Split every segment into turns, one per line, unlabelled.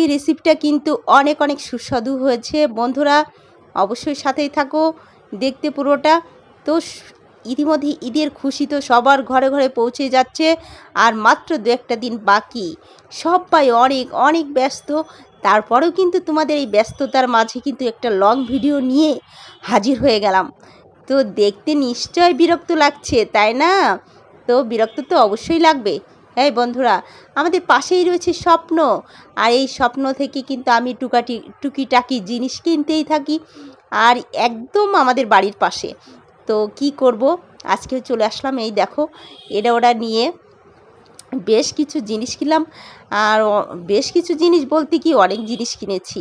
আজকে রেসিপিটা কিন্তু অনেক অনেক সুস্বাদু হয়েছে। বন্ধুরা, অবশ্যই সাথেই থাকো, দেখতে পুরোটা। তো ইতিমধ্যে ঈদের খুশি তো সবার ঘরে ঘরে পৌঁছে যাচ্ছে। আর মাত্র দু একটা দিন বাকি। সবাই অনেক অনেক ব্যস্ত। তারপরেও কিন্তু তোমাদের এই ব্যস্ততার মাঝে কিন্তু একটা লং ভিডিও নিয়ে হাজির হয়ে গেলাম। তো দেখতে নিশ্চয় বিরক্ত লাগছে, তাই না? তো বিরক্ত তো অবশ্যই লাগবে। হ্যাঁ বন্ধুরা, আমাদের পাশেই রয়েছে স্বপ্ন। আর এই স্বপ্ন থেকে কিন্তু আমি টুকাটি, টুকিটাকি জিনিস কিনতেই থাকি। আর একদম আমাদের বাড়ির পাশে। তো কি করব? আজকে চলে আসলাম, এই দেখো, এটা ওটা নিয়ে বেশ কিছু জিনিস কিনলাম। আর বেশ কিছু জিনিস বলতে কি, অনেক জিনিস কিনেছি।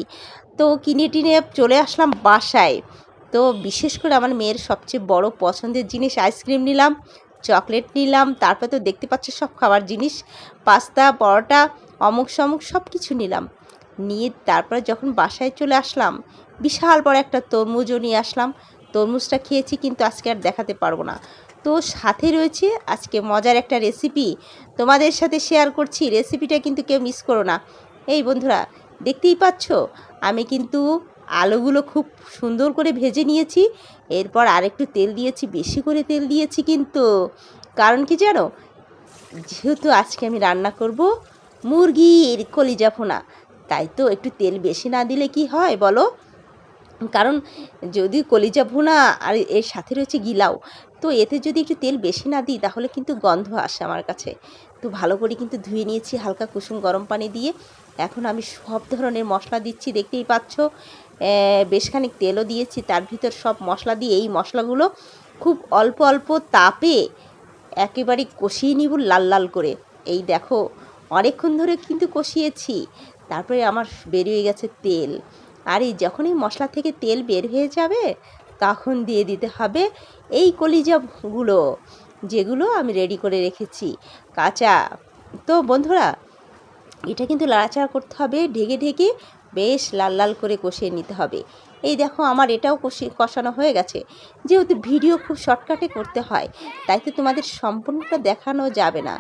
তো কিনে টিনে চলে আসলাম বাসায়। তো বিশেষ করে আমার মেয়ের সবচেয়ে বড় পছন্দের জিনিস আইসক্রিম নিলাম। চকলেট নিলাম, তারপর তো দেখতে পাচ্ছ সব খাবার জিনিস, পাস্তা, পরোটা, অমুক সমুক সব কিছু নিলাম। নিয়ে তারপরে যখন বাসায় চলে আসলাম, বিশাল বড় একটা তরমুজও নিয়ে আসলাম। তরমুজটা খেয়েছি কিন্তু আজকে আর দেখাতে পারব না। তো সাথে রয়েছে আজকে মজার একটা রেসিপি তোমাদের সাথে শেয়ার করছি। রেসিপিটা কিন্তু কেউ মিস করো না। এই বন্ধুরা, দেখতেই পাচ্ছ? আমি কিন্তু আলুগুলো খুব সুন্দর করে ভেজে নিয়েছি। এরপর আরেকটু তেল দিয়েছি, বেশি করে তেল দিয়েছি কিন্তু। কারণ কি জানো? যেহেতু আজকে আমি রান্না করব মুরগির কলিজা ফোনা তাই তো একটু তেল বেশি না দিলে কি হয় বলো? কারণ যদি কলিজা ভুনা আর এর সাথে রয়েছে গিলাও, তো এতে যদি একটু তেল বেশি না দিই তাহলে কিন্তু গন্ধ আসে আমার কাছে। তো ভালো করে কিন্তু ধুয়ে নিয়েছি হালকা কুসুম গরম পানি দিয়ে। এখন আমি সব ধরনের মশলা দিচ্ছি, দেখতেই পাচ্ছ। বেশ খানিক তেলও দিয়েছি। তার ভিতর সব মশলা দিয়ে এই মশলাগুলো খুব অল্প অল্প তাপে একেবারে কষিয়ে নিব লাল লাল করে। এই দেখো, অনেকক্ষণ ধরে কিন্তু কষিয়েছি। তারপরে আমার বেরিয়ে গেছে তেল। আর এই যখনই মশলা থেকে তেল বের হয়ে যাবে, তখন দিয়ে দিতে হবে এই কলিজাগুলো, যেগুলো আমি রেডি করে রেখেছি। কাঁচা। তো বন্ধুরা, এটা কিন্তু লাড়াচাড়া করতে হবে। ঢেকে ঢেকে বেশ লাল লাল করে কষিয়ে নিতে হবে। এই দেখো আমার এটাও কষি, কষানো হয়ে গেছে। যেহেতু ভিডিও খুব শর্টকাটে করতে হয়, তাই তো তোমাদের সম্পূর্ণটা দেখানো যাবে না।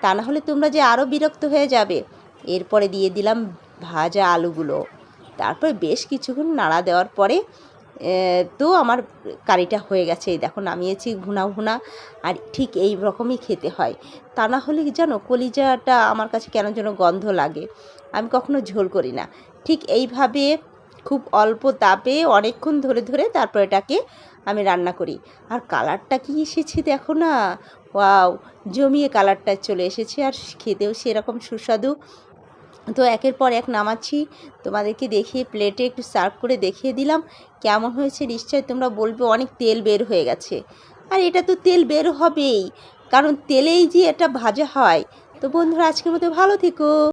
তা না হলে তোমরা যে আরও বিরক্ত হয়ে যাবে। এরপরে দিয়ে দিলাম ভাজা আলুগুলো। তারপরে বেশ কিছুক্ষণ নাড়া দেওয়ার পরে তো আমার কারিটা হয়ে গেছে। দেখো, নামিয়েছি ভুনা ভুনা আর ঠিক এই রকমই খেতে হয়। তা না হলে জানো, কলিজাটা আমার কাছে কেন যেন গন্ধ লাগে। আমি কখনো ঝোল করি না। ঠিক এইভাবে খুব অল্প তাপে অনেকক্ষণ ধরে ধরে তারপর এটাকে আমি রান্না করি। আর কালারটা কি এসেছে দেখো না? ওয়াও! জমিয়ে কালারটা চলে এসেছে, আর খেতেও সেরকম সুস্বাদু। তো একের পর এক নামাচ্ছি। তোমাদেরকে দেখিয়ে প্লেটে একটু সার্ভ করে দেখিয়ে দিলাম। কেমন হয়েছে নিশ্চয় তোমরা বলবে, অনেক তেল বের হয়ে গেছে। আর এটা তো তেল বের হবেই, কারণ তেলেই যে এটা ভাজা হয়। তো বন্ধুরা, আজকের মতো ভালো থেকো।